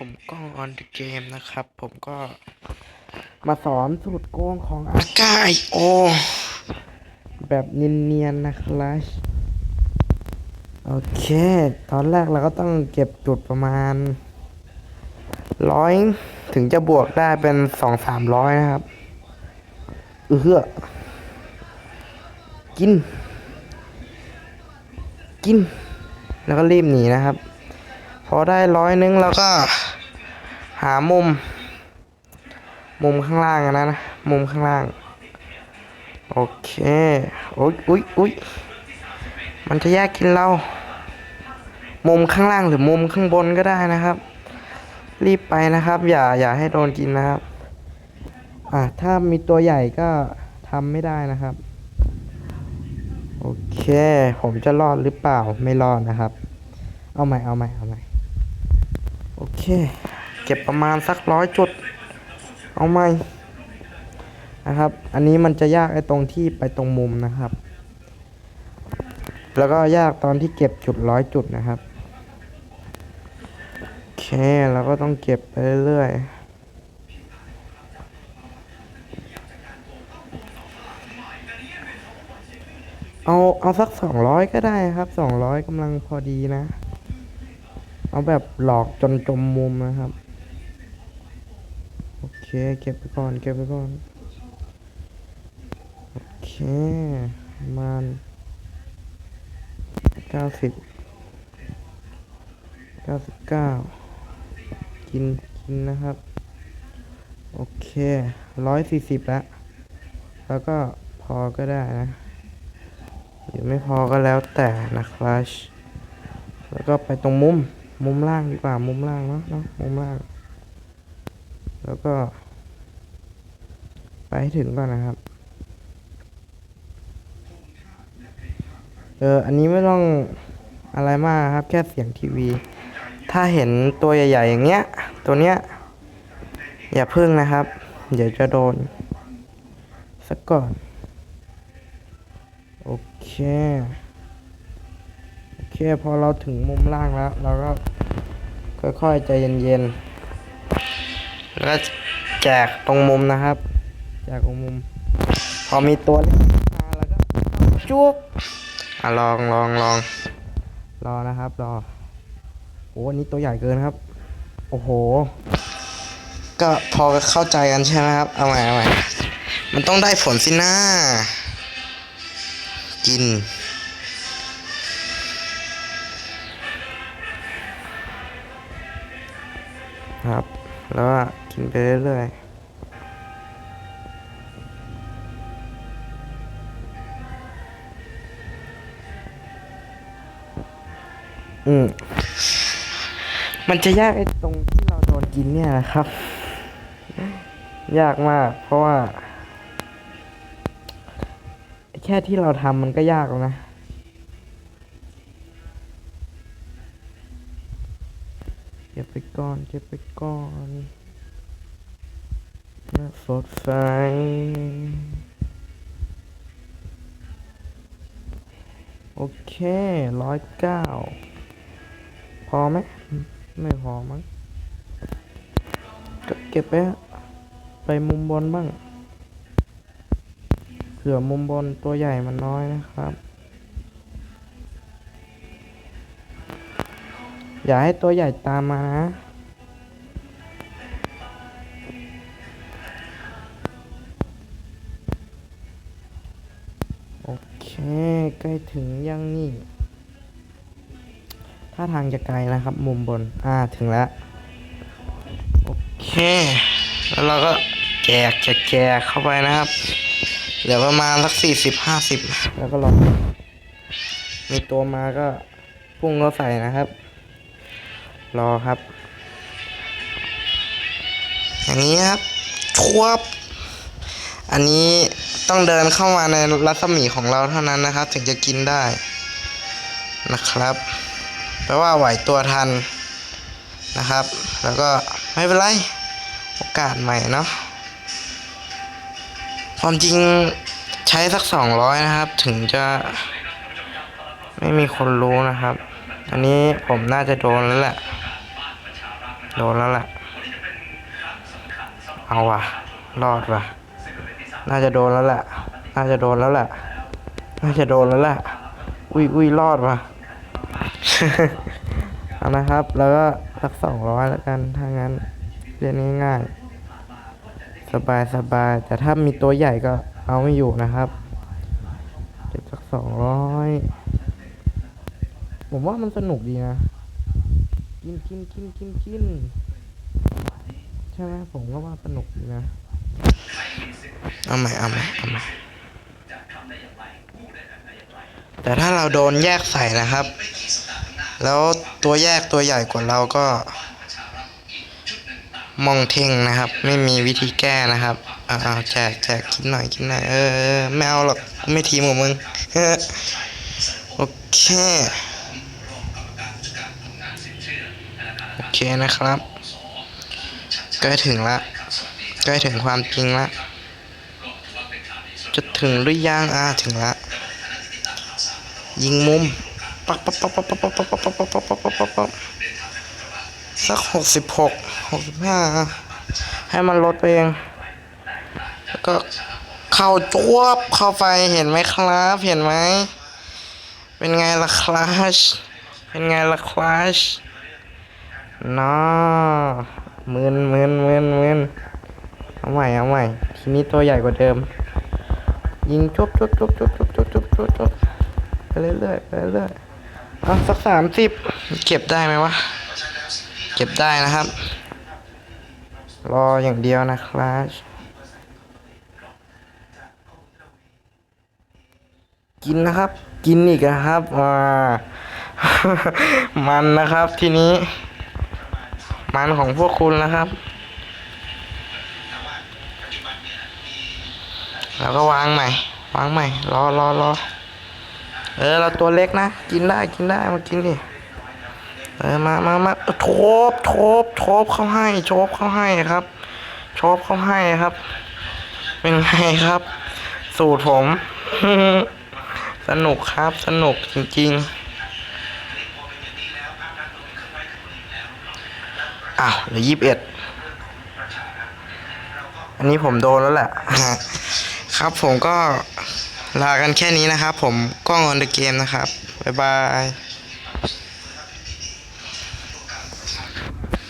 ผมก้องออนเกมนะครับ ผมก็มาสอนสูตรโกงของอากาไอโอแบบเนียนๆนะครับโอเค ตอนแรกเราก็ต้องเก็บจุดประมาณร้อยถึงจะบวกได้เป็นสองสามร้อยนะครับ เอือกิน กิน แล้วก็รีบหนีนะครับ พอได้ร้อยนึงแล้วก็ามุม มุมข้างล่างอะนะนะ มุมข้างล่าง โอเคโอ๊ยอุ๊ยอุ๊ยมันจะแยกกินเรา มุมข้างล่างหรือมุมข้างบนก็ได้นะครับ รีบไปนะครับ อย่าอย่าให้โดนกินนะครับ อะถ้ามีตัวใหญ่ก็ทำไม่ได้นะครับ โอเค ผมจะรอดหรือเปล่าไม่รอดนะครับ เอาใหม่เอาใหม่เอาใหม่โอเค เก็บประมาณสักร้อยจุด เอาใหมนะครับ อันนี้มันจะยากไอ้ตรงที่ไปตรงมุมนะครับ แล้วก็ยากตอนที่เก็บจุดร้อยจุดนะครับโอเคเราก็ต้องเก็บไปเรื่อยเอาเอาสักสองร้อยก็ได้ครับสองร้อยกำลังพอดีนะ เอาแบบหลอกจนจมมุมนะครับ เคเก็บไปก่อน เก็บไปก่อน โอเคประมาณเก้าสิบเก้าสิบเก้ากิน กินนะครับ โอเคร้อยสี่สิบแล้ว แล้วก็พอก็ได้นะ หรือไม่พอก็แล้วแต่นะครับแล้วก็ไปตรงมุม มุมล่างดีกว่า มุมล่างเนาะเนาะมุมล่าง แล้วก็ ให้ถึงก่อนนะครับ เออ อันนี้ไม่ต้องอะไรมากครับ แค่เสียงทีวี ถ้าเห็นตัวใหญ่ ๆ อย่างเงี้ย ตัวเนี้ย อย่าพึ่งนะครับ เดี๋ยวจะโดนสักก่อน โอเค โอเค พอเราถึงมุมล่างแล้ว เราก็ค่อยๆ ใจเย็นๆแล้วแจกตรงมุมนะครับ แจกตรงมุม พอมีตัวเล็กมาแล้วก็จุ๊บอะลองลองลองรอนะครับรอโอ้อันนี้ตัวใหญ่เกินครับ โอ้โห ก็พอเข้าใจกันใช่ไหมครับ เอาใหม่เอาใหม่มันต้องได้ผลสินะกิน ครับ แล้วก็กินไปเรื่อยๆ อืมมันจะยากไอ้ตรงที่เราโดนกินเนี่ยนะครับ ยากมาก เพราะว่า แค่ที่เราทำมันก็ยากแล้วนะเก็บไปก่อนเก็บไปก่อนน่าสดใสโอเคร้อยเก้า พอไหมไม่พอมั้งเก็บไปไปมุมบนบ้างเผื่อมุมบนตัวใหญ่มันน้อยนะครับ อย่าให้ตัวใหญ่ตามมานะโอเค ใกล้ถึงยังนี่ ถ้าทางจะไกลนะครับ มุมบน อ่าถึงแล้ว โอเค แล้วเราก็แจกแจกแจกเข้าไปนะครับ เหลือประมาณสักสี่สิบห้าสิบแล้วก็รอมีตัวมาก็พุ่งเข้าใส่นะครับ รอครับ อย่างนี้ครับชวบอันนี้ต้องเดินเข้ามาในรัศมีของเราเท่านั้นนะครับ ถึงจะกินได้นะครับ แปลว่าไหวตัวทันนะครับ แล้วก็ไม่เป็นไรโอกาสใหม่เนาะความจริงใช้สักสองร้อยนะครับ ถึงจะไม่มีคนรู้นะครับ อันนี้ผมน่าจะโดนแล้วแหละ โดนแล้วแหละ เอาว่ะ รอดว่ะ น่าจะโดนแล้วแหละ น่าจะโดนแล้วแหละ น่าจะโดนแล้วแหละ อุ้ยอุ้ยรอดว่ะ เอานะครับ แล้วก็สักสองร้อยแล้วกันถ้างั้นเรียนง่ายๆ สบายสบายแต่ถ้ามีตัวใหญ่ก็เอาไม่อยู่นะครับเก็บสักสองร้อยผมว่ามันสนุกดีนะ กินกินกินกินกินใช่ไหมผมก็ว่าสนุกดีนะ เอาใหม่เอาใหม่เอาใหม่แต่ถ้าเราโดนแยกใส่นะครับ แล้วตัวแยกตัวใหญ่กว่าเราก็ มองเท่งนะครับ ไม่มีวิธีแก้นะครับอ่าแจกแจกกินหน่อยกินหน่อยเออไม่เอาหรอกไม่ทีมกับมึงโอเคโอเคนะครับใกล้ถึงละใกล้ถึงความจริงละจะถึงหรือยังอ่าถึงละยิงมุม ปักปักปักปักปักปักปักปักปักปักปักปักปักปักสักหกสิบหกหกสิบห้าให้มันลดไปเองแล้วก็เข้าจวบเข้าไปเห็นไหมครับเห็นไหมเป็นไงล่ะคลาชเป็นไงล่ะคลาชน้ามึนมึนมึนมึนเอาใหม่เอาใหม่ทีนี้ตัวใหญ่กว่าเดิม ยิงจบจบจบจบจบจบจบจบจบไปเรื่อยๆไปเรื่อยๆ เอาสักสามสิบเก็บได้ไหมวะ เก็บได้นะครับ รออย่างเดียวนะครับกินนะครับ กินอีกนะครับอ่ามันนะครับทีนี้ มันของพวกคุณนะครับ แล้วก็วางใหม่ วางใหม่ รอรอรอ เออเราตัวเล็กนะ กินได้กินได้มากินดิเออมามามาโทบโทบโทบเข้าให้โชบเข้าให้ครับโชบเข้าให้ครับ เป็นไงครับ สูตรผม สนุกครับสนุกจริงๆอ้าวเหลือยี่สิบเอ็ดอันนี้ผมโดนแล้วแหละครับผมก็ ลากันแค่นี้นะครับผมกล้องออนเดอะเกมนะครับ บ๊ายบาย